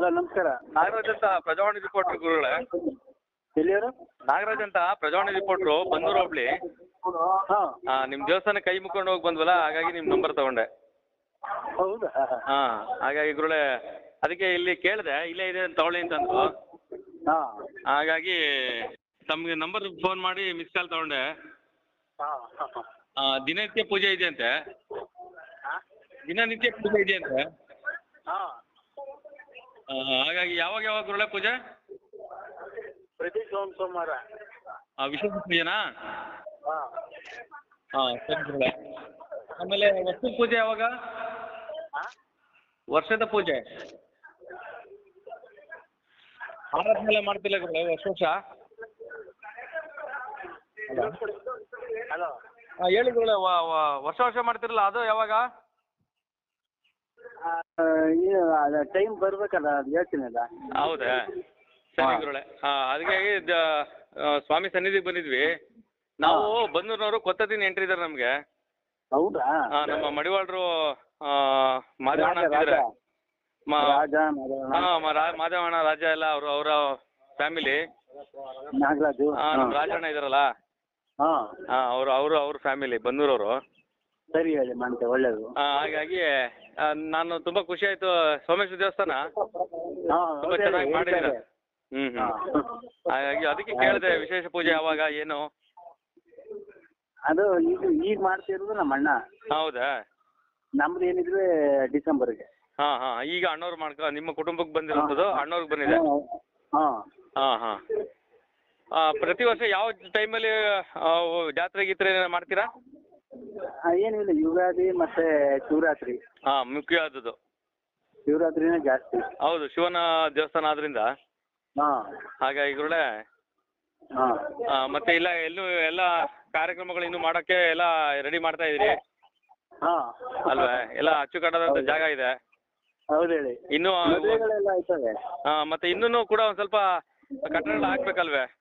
Hello ನಮಸ್ಕಾರ. ನಾಗರಾಜ್ ಅಂತ Prajavani reporter ಗುರುಗಳೇ. ಎಲ್ಲಿಯವರು? ನಾಗರಾಜ್ ಅಂತ ಪ್ರಜಾವಾಣಿ ರಿಪೋರ್ಟ್ರು ಬಂದೂರು ಹೋಬ್ಳಿ. ಹಾಂ. ಆ, ನಿಮ್ಮ ದೇವಸ್ಥಾನ ಕೈ ಮುಕ್ಕೊಂಡು ಹೋಗಿ ಬಂದ್ವಲ್ಲ ಹಾಗಾಗಿ ನಿಮ್ಮ ನಂಬರ್ ತಗೊಂಡೆ. ಹೌದಾ? ಹಾಂ ಹಾಗಾಗಿ ಗುರುಳೆ ಅದಕ್ಕೆ ಇಲ್ಲಿ ಕೇಳಿದೆ ಇಲ್ಲೇ ಇದೆ ಅಂತ ತಗೊಳ್ಳಿ ಅಂತಂದ್ರು ಹಾಂ. ಹಾಗಾಗಿ ತಮ್ಗೆ ನಂಬರ್ ಫೋನ್ ಮಾಡಿ ಮಿಸ್ ಕಾಲ್ ತಗೊಂಡೆ. ಹಾಂ ಆ, ದಿನನಿತ್ಯ ಪೂಜೆ ಇದೆಯಂತೆ. ದಿನನಿತ್ಯ ಪೂಜೆ ಇದೆಯಂತೆ. ಹಾಂ. ಹಾಗಾಗಿ ಯಾವಾಗ ಯಾವಾಗ ಗುರುಳೆ ಪೂಜೆ? ಪ್ರತಿ ಸೋಮ ಸೋಮವಾರ. ಆ, ವಿಶೇಷ ಪೂಜೆನಾ? ಹಾಂ. ಹಾಂ ಸರಿ ಗುರುಳೆ ಆಮೇಲೆ ವರ್ಷದ ಪೂಜೆ ಯಾವಾಗ? ಹಾಂ? ವರ್ಷದ ಪೂಜೆ. ಆರಾಧನೆ ಮಾಡ್ತಿಲ್ಲ ಗುರುಳೆ ವರ್ಷ ವರ್ಷ. ಹಲೋ. ಹಾಂ ಹೇಳಿ ಗುರುಳೆ ವ- ವ- ವರ್ಷ ವರ್ಷ ಮಾಡ್ತಿರಲ್ಲ ಅದು ಯಾವಾಗ? ಟೈಮ್ ಬರ್ಬೇಕಲ್ಲ ಅದು ಹೇಳ್ತೀನಿ ಅಲ್ಲ. ಹೌದಾ? ಸರಿ. ಗುರುಳೆ ಹಾಂ ಅದಕ್ಕೆ ಇದು ಆ, ಸ್ವಾಮಿ ಸನ್ನಿಧಿಗೆ ಬಂದಿದ್ವಿ. ನಾವು ಬಂದೂರ್ನವರು ಕೊತ್ತದಿನ ಎಂಟ್ರಿ ಇದಾರೆ ನಮ್ಗೆ. ಹೌದಾ? ನಮ್ಮ ಮಡಿವಾಳರು ಮಾದೇವಣ್ಣ ರಾಜ, ಅಂತಿದ್ದಾರೆ. ರಾಜ. ಮಾ- ರಾಜ ಮಾದೇವಣ್ಣ. ರಾಜ ಎಲ್ಲ ಅವರು ಅವರ ಫ್ಯಾಮಿಲಿ ನಾಗರಾಜು. ನಮ್ಮ ರಾಜಣ್ಣ ಇದಾರಲ್ಲ. ಹಾ. ಹಾಂ ಅವರು ಅವರು ಅವ್ರ ಫ್ಯಾಮಿಲಿ ಬಂದೂರವರು. ಸರಿ ಹೇಳಿ ಮಾಡ್ತೆ ಒಳ್ಳೇದು. ಹಾಗಾಗಿ ಆ, ನಾನು ತುಂಬಾ ಖುಷಿ ಆಯ್ತು. ಸೋಮೇಶ್ವರ ದೇವಸ್ಥಾನ? ತುಂಬಾ ಚೆನ್ನಾಗಿ ಹ್ಮ್ ಹ್ಞೂ ಹಾಗಾಗಿ ಅದಕ್ಕೆ ಕೇಳಿದೆ ವಿಶೇಷ ಪೂಜೆ ಯಾವಾಗ ಏನು? ಅದು ಈಗ ಈಗ ಮಾಡ್ತಿರೋದು ನಮ್ಮ ಅಣ್ಣ. ಹೌದಾ? ನಮ್ದು ಏನಿದ್ರೆ ಡಿಸೆಂಬರ್ಗೆ. ಹಾ ಹಾ. ಈಗ ಅಣ್ಣವ್ರು ಮಾಡ್ಕೊ ನಿಮ್ಮ ಕುಟುಂಬಕ್ಕೆ ಬಂದಿರೋದು ಅಣ್ಣವ್ರಿಗೆ ಬಂದಿದೆ? ಹಾ ಹಾ. ಹಾ ಆ, ಪ್ರತಿ ವರ್ಷ ಯಾವ ಟೈಮಲ್ಲಿ ಜಾತ್ರೆ ಗೀತ್ರೆ ಏನಾರ ಮಾಡ್ತೀರಾ? ಏನಿಲ್ಲ ಯುಗಾದಿ ಮತ್ತೆ ಶಿವರಾತ್ರಿ. ಹಾ ಮುಖ್ಯವಾದದ್ದು. ಶಿವರಾತ್ರಿನೇ ಜಾಸ್ತಿ. ಹೌದು ಶಿವನ ದೇವಸ್ಥಾನ ಆದ್ರಿಂದ. ಹಾ. ಹಾಗಾಗಿ ಗುರುಳೆ ಹಾ. ಆ, ಮತ್ತೆ ಇಲ್ಲ ಎಲ್ಲೂ ಎಲ್ಲ ಕಾರ್ಯಕ್ರಮಗಳು ಇನ್ನು ಮಾಡಕ್ಕೆ ಎಲ್ಲ ರೆಡಿ ಮಾಡ್ತಾ ಇದೀರಿ. ಹಾ. ಅಲ್ವೇ? ಎಲ್ಲ ಅಚ್ಚುಕಟ್ಟಾದಂತ ಜಾಗ ಇದೆ. ಹೌದು ಹೇಳಿ. ಇನ್ನು ಮದುವೆಗಳೆಲ್ಲ ಆಯ್ತವೆ? ಆ, ಮತ್ತೆ ಇನ್ನೂ ಕೂಡ ಒಂದ್ ಸ್ವಲ್ಪ ಕಟ್ಟಡ ಹಾಕ್ಬೇಕಲ್ವೇ?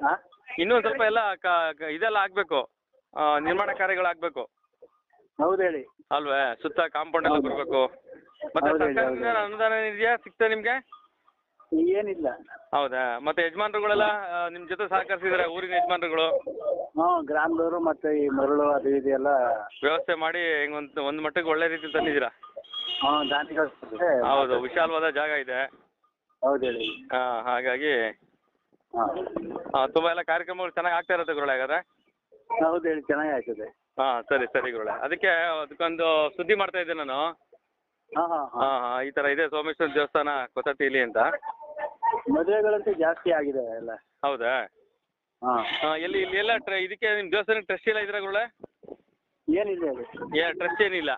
ಹಾ ಇನ್ನೂ ಒಂದು ಸ್ವಲ್ಪ ಎಲ್ಲ ಕ- ಕ- ಇದೆಲ್ಲ ಆಗಬೇಕು ನಿರ್ಮಾಣ ಕಾರ್ಯಗಳು ಆಗ್ಬೇಕು ಹೌದು ಹೇಳಿ. ಅಲ್ವೇ? ಸುತ್ತ ಕಾಂಪೌಂಡ್ ಎಲ್ಲ ಬರಬೇಕು ಮತ್ತೆ ಹೌದು ಹೇಳಿ, ಸರ್ಕಾರದಿಂದ ಹೌದು. ಅನುದಾನ ಇದೆಯಾ? ಸಿಗ್ತಾ ನಿಮ್ಗೆ? ಏನಿಲ್ಲ. ಹೌದಾ? ಮತ್ತೆ ಯಜಮಾನ್ರುಗಳೆಲ್ಲ ನಿಮ್ ಜೊತೆ ಸಹಕರಿಸಿದ್ರೆ ಊರಿನ ಯಜಮಾನ್ರುಗಳು? ಹಾ ಗ್ರಾಮದವರು ಮತ್ತೆ ಈ ಮರಳು ಅದು ಇದು ಎಲ್ಲ. ವ್ಯವಸ್ಥೆ ಮಾಡಿ ಒಂದ್ ಒಂದು ಮಟ್ಟಕ್ಕೆ ಒಳ್ಳೆ ರೀತಿ ತಂದಿದ್ದೀರಾ? ದಾನಿಗಳು ಹೌದು ವಿಶಾಲವಾದ ಜಾಗ ಇದೆ. ಹೌದು ಹೇಳಿ. ಹಾ ಹಾಗಾಗಿ ತುಂಬಾ ಆ, ತುಂಬ ಎಲ್ಲ ಕಾರ್ಯಕ್ರಮಗಳು ಚೆನ್ನಾಗಿ ಆಗ್ತಾ ಇರುತ್ತೆ ಗುರುಳೆ ಹಾಗಾದ್ರೆ. ಹೌದು ಹೇಳಿ ಚೆನ್ನಾಗಿ ಆಯ್ತದೆ ಹಾ ಸರಿ ಸರಿ ಗುರುಳೆ ಅದಕ್ಕೆ ಅದಕ್ಕೊಂದು ಸುದ್ದಿ ಮಾಡ್ತಾ ಇದ್ದೆ ನಾನು. ಹಾ ಹಾ ಹಾ. ಹಾಂ ಈ ತರ ಇದೆ ಸೋಮೇಶ್ವರ ದೇವಸ್ಥಾನ ಕೊತ್ತತಿಲಿ ಅಂತ. ಮದುವೆಗಳಂತೂ ಜಾಸ್ತಿ ಆಗಿದೆ ಎಲ್ಲ. ಹೌದಾ? ಹಾ. ಹಾಂ ಎಲ್ಲಿ ಇಲ್ಲಿ ಎಲ್ಲ ಟ್ರ ಇದಕ್ಕೆ ನಿಮ್ ದೇವಸ್ಥಾನ ಟ್ರಸ್ಟ್ ಎಲ್ಲ ಇದ್ರ ಗುರುಳೆ ಏನಿಲ್ಲ ಹೇಳಿ. ಏ ಟ್ರಸ್ಟ್ ಏನಿಲ್ಲ.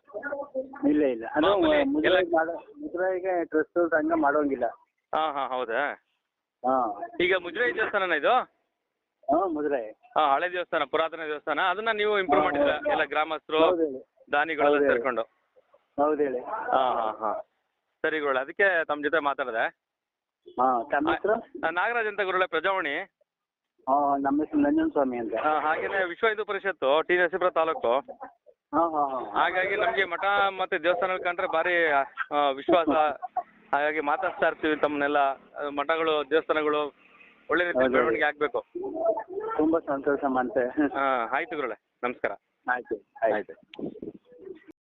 ಇಲ್ಲ ಇಲ್ಲ. ಅದು ಮಾಮೂಲಿ ಎಲ್ಲ- ಮಾಡೋ ಟ್ರಸ್ಟ್ ಸಂಘ ಮಾಡೋಂಗಿಲ್ಲ. ಹಾ ಹಾ ಹೌದಾ? ಹಾ. ಈಗ ಮುಜರಾಯಿ ದೇವಸ್ಥಾನನ ಇದು? ಹಾಂ ಮುದ್ರೆ ಹಾ ಹಳೆ ದೇವಸ್ಥಾನ ಪುರಾತನ ದೇವಸ್ಥಾನ ಅದನ್ನ ನೀವು ಇಂಪ್ರೂವ್ ಮಾಡಿದ್ರ ಎಲ್ಲ ಗ್ರಾಮಸ್ಥರು ಹೌದು ಹೇಳಿ. ದಾನಿಗಳೆಲ್ಲ ಹೌದು. ಸೇರ್ಕೊಂಡು? ಹೌದು ಹೇಳಿ. ಹಾ ಹಾ ಹಾ. ಸರಿ ಗುರುಳ ಅದಕ್ಕೆ ತಮ್ಮ ಜೊತೆ ಮಾತಾಡಿದೆ? ಹಾಂ ತಮ್ಮ ಹೆಸರು? ಆ, ನಾಗರಾಜ್ ಅಂತ ಗುರುಳೆ ಪ್ರಜಾವಣಿ. ಹಾಂ ನಮ್ಮ ಹೆಸರು ನಂಜನ ಸ್ವಾಮಿ ಅಂತ. ಆ, ಹಾಗೇನೆ ವಿಶ್ವ ಹಿಂದೂ ಪರಿಷತ್ತು ಟಿ ನರಸೀಪುರ ತಾಲೂಕು. ಹಾಂ ಹಾಂ ಹಾಂ. ಹಾಗಾಗಿ ನಮ್ಗೆ ಮಠ ಮತ್ತೆ ದೇವಸ್ಥಾನ ಕಂಡ್ರೆ ಬಾರಿ ಆ, ವಿಶ್ವಾಸ. ಹಾಗಾಗಿ ಮಾತಾಡ್ತಾ ಇರ್ತೀವಿ ತಮ್ಮನ್ನೆಲ್ಲ. ಆ, ಮಠಗಳು ದೇವಸ್ಥಾನಗಳು ಒಳ್ಳೆ ರೀತಿ ಹೌದು. ಬೆಳವಣಿಗೆ ಆಗಬೇಕು. ತುಂಬಾ ಸಂತೋಷ ಮಂತೆ ಹಾ ಆಯ್ತು ಗುರುಳೆ ನಮಸ್ಕಾರ. ಆಯ್ತು ಆಯ್ತು. ಆಯ್ತು.